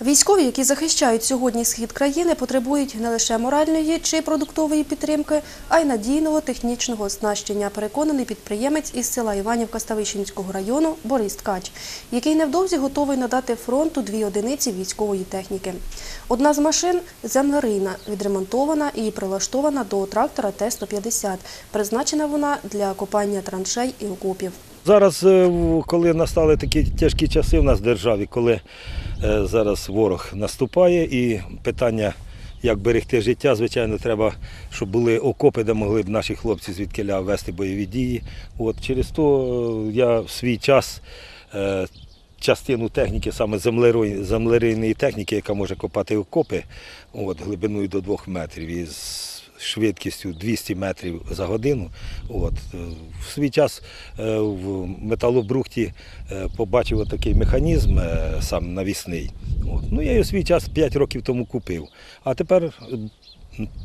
Військові, які захищають сьогодні схід країни, потребують не лише моральної чи продуктової підтримки, а й надійного технічного оснащення, переконаний підприємець із села Іванівка Ставищенського району Борис Ткач, який невдовзі готовий надати фронту дві одиниці військової техніки. Одна з машин землерийна, відремонтована і прилаштована до трактора Т-150. Призначена вона для копання траншей і окопів. Зараз, е, коли настали такі тяжкі часи в нас в державі, коли е, зараз ворог наступає і питання, як берегти життя, звичайно, треба, щоб були окопи, де могли б наші хлопці звідкиля вести бойові дії. От, через то е, я в свій час частину техніки, саме землерийної техніки, яка може копати окопи от, глибиною до 2 метрів із швидкістю 200 метрів за годину. От. е, В свій час е, в металобрухті е, побачив такий механізм сам навісний. От. Ну, я його свій час 5 років тому купив. А тепер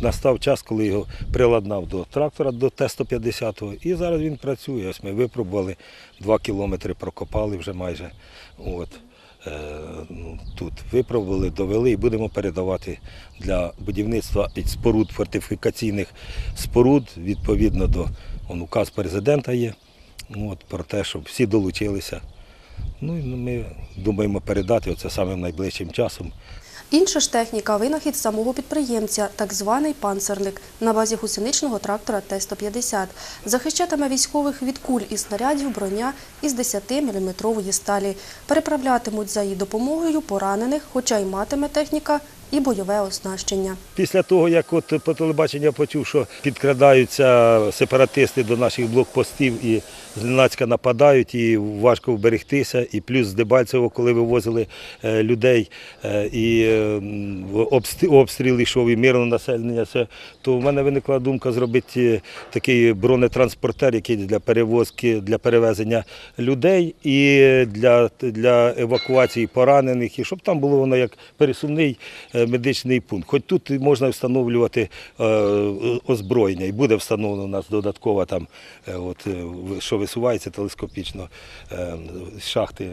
настав час, коли його приладнав до трактора, до Т-150, і зараз він працює. Ось ми випробували 2 кілометри, прокопали вже майже. От. Е, ну, Тут виправили, довели і будемо передавати для будівництва споруд, фортифікаційних споруд, відповідно до он, указ президента є, от, про те, щоб всі долучилися. Ну ми думаємо передати оце самим найближчим часом. Інша ж техніка – винахід самого підприємця, так званий панцерник, на базі гусеничного трактора Т-150. Захищатиме військових від куль і снарядів броня із 10-мм сталі. Переправлятимуть за її допомогою поранених, хоча й матиме техніка і бойове оснащення. Після того, як от по телебаченню почув, що підкрадаються сепаратисти до наших блокпостів і зненацька нападають, і важко вберегтися. І плюс з Дебальцево, коли вивозили е, людей, е, і обстріл, йшов, і мирне населення, то в мене виникла думка зробити е, такий бронетранспортер, який для перевозки, для перевезення людей і для, для евакуації поранених, і щоб там було воно як пересувний медичний пункт. Хоч тут можна встановлювати е, озброєння, і буде встановлено у нас додатково там, е, от, е, що висувається телескопічно е, з шахти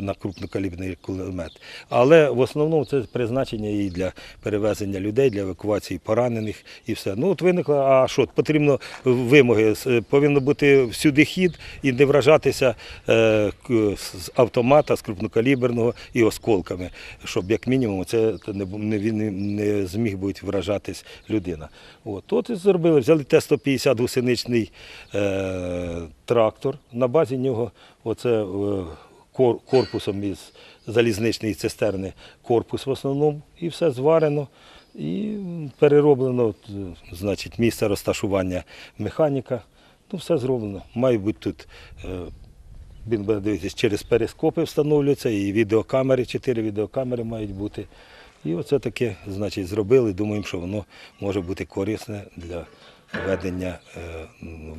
на крупнокалібний кулемет. Але в основному це призначення і для перевезення людей, для евакуації поранених і все. Ну от виникло, а що, потрібно вимоги, повинно бути всюди хід і не вражатися е, з автомата, з крупнокаліберного і осколками, щоб як мінімум це не, не, він не, не зміг бути вражатись людина. От, от і зробили, взяли Т-150 гусеничний е, трактор, на базі нього оце е, кор- корпусом із залізничної цистерни корпус в основному, і все зварено. І перероблено, значить, місце розташування механіка. Ну, все зроблено. Має бути тут, е, він буде дивитися, через перископи встановлюються, і відеокамери, чотири відеокамери мають бути. І оце таке, значить, зробили. Думаємо, що воно може бути корисне для ведення е,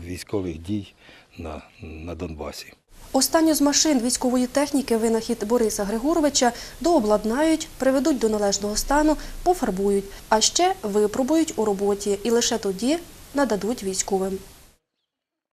військових дій на, на Донбасі. Останню з машин військової техніки винахід Бориса Григоровича дообладнають, приведуть до належного стану, пофарбують, а ще випробують у роботі і лише тоді нададуть військовим.